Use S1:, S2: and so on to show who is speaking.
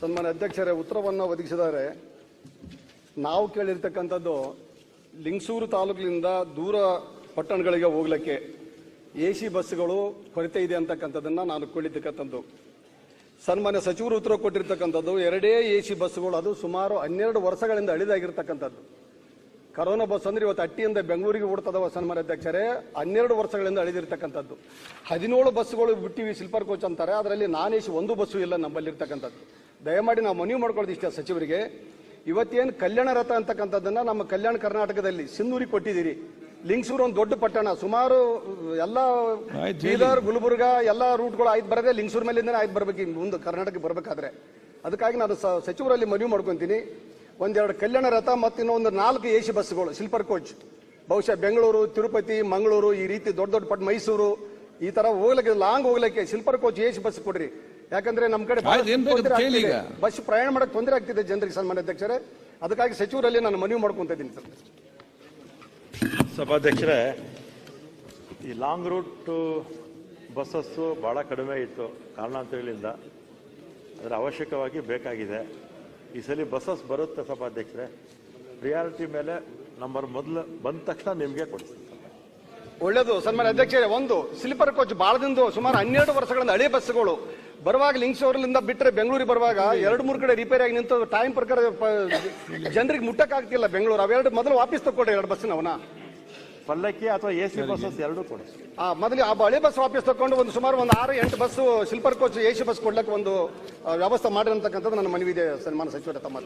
S1: ಸನ್ಮಾನ್ಯ ಅಧ್ಯಕ್ಷರೇ, ಉತ್ತರವನ್ನು ಒದಗಿಸಿದ್ದಾರೆ. ನಾವು ಕೇಳಿರ್ತಕ್ಕಂಥದ್ದು ಲಿಂಗಸೂರು ತಾಲೂಕಿನಿಂದ ದೂರ ಪಟ್ಟಣಗಳಿಗೆ ಹೋಗ್ಲಿಕ್ಕೆ ಎ ಸಿ ಬಸ್ಗಳು ಕೊರತೆ ಇದೆ ಅಂತಕ್ಕಂಥದ್ದನ್ನು ನಾನು ಕೇಳಿರ್ತಕ್ಕಂಥದ್ದು. ಸನ್ಮಾನ್ಯ ಸಚಿವರು ಉತ್ತರ ಕೊಟ್ಟಿರ್ತಕ್ಕಂಥದ್ದು, ಎರಡೇ ಎ ಸಿ ಬಸ್ಸುಗಳು ಅದು ಸುಮಾರು ಹನ್ನೆರಡು ವರ್ಷಗಳಿಂದ ಅಳಿದಾಗಿರ್ತಕ್ಕಂಥದ್ದು ಕರೋನಾ ಬಸ್ ಅಂದ್ರೆ ಇವತ್ತು ಅಟ್ಟಿಯಿಂದ ಬೆಂಗಳೂರಿಗೆ ಓಡ್ತದವ ಸನ್ಮಾನ್ಯ ಅಧ್ಯಕ್ಷರೇ, ಹನ್ನೆರಡು ವರ್ಷಗಳಿಂದ ಅಳಿದಿರ್ತಕ್ಕಂಥದ್ದು ಹದಿನೇಳು ಬಸ್ಸುಗಳು ಬಿಟ್ಟಿವಿ ಸ್ಲೀಪರ್ ಕೋಚ್ ಅಂತಾರೆ, ಅದರಲ್ಲಿ ನಾನ್ ಎಸಿ ಒಂದು ಬಸ್ಸು ಇಲ್ಲ ನಮ್ಮಲ್ಲಿರ್ತಕ್ಕಂಥದ್ದು. ದಯಮಾಡಿ ನಾವು ಮನವಿ ಮಾಡ್ಕೊಳ್ಳೋದು ಇಷ್ಟ ಸಚಿವರಿಗೆ. ಇವತ್ತೇನು ಕಲ್ಯಾಣ ರಥ ಅಂತಕ್ಕಂಥದ್ದನ್ನು ನಮ್ಮ ಕಲ್ಯಾಣ ಕರ್ನಾಟಕದಲ್ಲಿ ಸಿಂಧೂರಿ ಕೊಟ್ಟಿದ್ದೀರಿ. ಲಿಂಗಸೂರು ಒಂದು ದೊಡ್ಡ ಪಟ್ಟಣ. ಸುಮಾರು ಎಲ್ಲ ಬೀದರ್ ಗುಲ್ಬರ್ಗ ಎಲ್ಲ ರೂಟ್ಗಳು ಆಯ್ತು ಬರದೆ ಲಿಂಗ್ಸೂರ್ ಮೇಲಿಂದನೇ ಆಯ್ತು ಬರ್ಬೇಕು ಮುಂದೆ ಕರ್ನಾಟಕಕ್ಕೆ ಬರಬೇಕಾದ್ರೆ. ಅದಕ್ಕಾಗಿ ನಾನು ಸಚಿವರಲ್ಲಿ ಮನವಿ ಮಾಡ್ಕೊಂತೀನಿ. ಒಂದೆರಡು ಕಲ್ಯಾಣ ರಥ ಮತ್ತು ಇನ್ನೊಂದು ನಾಲ್ಕು ಎ ಸಿ ಬಸ್ಗಳು ಸ್ಲೀಪರ್ ಕೋಚ್ ಬಹುಶಃ ಬೆಂಗಳೂರು ತಿರುಪತಿ ಮಂಗಳೂರು ಈ ರೀತಿ ದೊಡ್ಡ ದೊಡ್ಡ ಪಟ್ಟ ಮೈಸೂರು ಈ ತರ ಹೋಗ್ಲಿಕ್ಕೆ ಲಾಂಗ್ ಹೋಗ್ಲಿಕ್ಕೆ sleeper coach A C bus ಕೊಡ್ರಿ. ಯಾಕಂದ್ರೆ ನಮ್ಮ ಕಡೆ. ಬಸ್ ಪ್ರಯಾಣ ಮಾಡಕ್ಕೆ ತೊಂದರೆ ಆಗ್ತಿದೆ ಜನರಿಗೆ ಸನ್ಮಾನ್ಯ ಅಧ್ಯಕ್ಷರೇ. ಅದಕ್ಕಾಗಿ ಸಚಿವರಲ್ಲಿ ನಾನು ಮನವಿ ಮಾಡ್ಕೊಂತ ಇದ್ದೀನಿ ಸರ್.
S2: ಸಭಾಧ್ಯಕ್ಷರೇ ಈ ಲಾಂಗ್ ರೂಟ್ ಬಸ್ಸಸ್ಸು ಭಾಳ ಕಡಿಮೆ ಇತ್ತು ಕಾರಣಾಂತರಗಳಿಂದ. ಅದರ ಅವಶ್ಯಕವಾಗಿ ಬೇಕಾಗಿದೆ. ಈ ಸಲ ಬಸ್ಸಸ್ ಬರುತ್ತೆ ಸಭಾಧ್ಯಕ್ಷರೇ. ಪ್ರಿಯಾರಿಟಿ ಮೇಲೆ ನಂಬರ್ ಮೊದಲು ಬಂದ ತಕ್ಷಣ ನಿಮಗೆ ಕೊಡ್ತೀನಿ
S1: ಒಳ್ಳೇದು ಸನ್ಮಾನ್ಯ ಅಧ್ಯಕ್ಷರೇ. ಒಂದು ಸ್ಲೀಪರ್ ಕೋಚ್ ಬಾಳದಿಂದ ಸುಮಾರು ಹನ್ನೆರಡು ವರ್ಷಗಳಿಂದ ಹಳೆ ಬಸ್ಸುಗಳು. ಬರುವಾಗ ಲಿಂಗ್ಸೂರ್ಲಿಂದ ಬಿಟ್ಟರೆ ಬೆಂಗಳೂರಿಗೆ ಬರುವಾಗ ಎರಡು ಮೂರು ಕಡೆ ರಿಪೇರಿ ಆಗಿ ನಿಂತು ಟೈಮ್ ಪ್ರಕಾರ ಜನರಿಗೆ ಮುಟ್ಟಕ್ಕಾಗ್ತಿಲ್ಲ ಬೆಂಗಳೂರು. ಅವೆರಡು ಮೊದಲು ವಾಪಸ್ ತಗೊಳ್ರಿ ಎರಡು ಬಸ್ಸಿನ ಅವನ
S2: ಪಲ್ಲಕ್ಕಿ ಅಥವಾ ಎ ಸಿ ಬಸ್ ಎರಡೂ ಕೊಡಿ.
S1: ಆ ಮೊದಲು ಆ ಹಳೆ ಬಸ್ ವಾಪಸ್ ತಗೊಂಡು ಒಂದು ಸುಮಾರು ಒಂದು ಆರು ಎಂಟು bus sleeper coach A C bus ಕೊಡ್ಲಿಕ್ಕೆ ಒಂದು ವ್ಯವಸ್ಥೆ ಮಾಡಿರತಕ್ಕಂಥದ್ದು ನನ್ನ ಮನವಿ ಇದೆ ಸನ್ಮಾನ ಸಚಿವರ ತಮ್ಮ.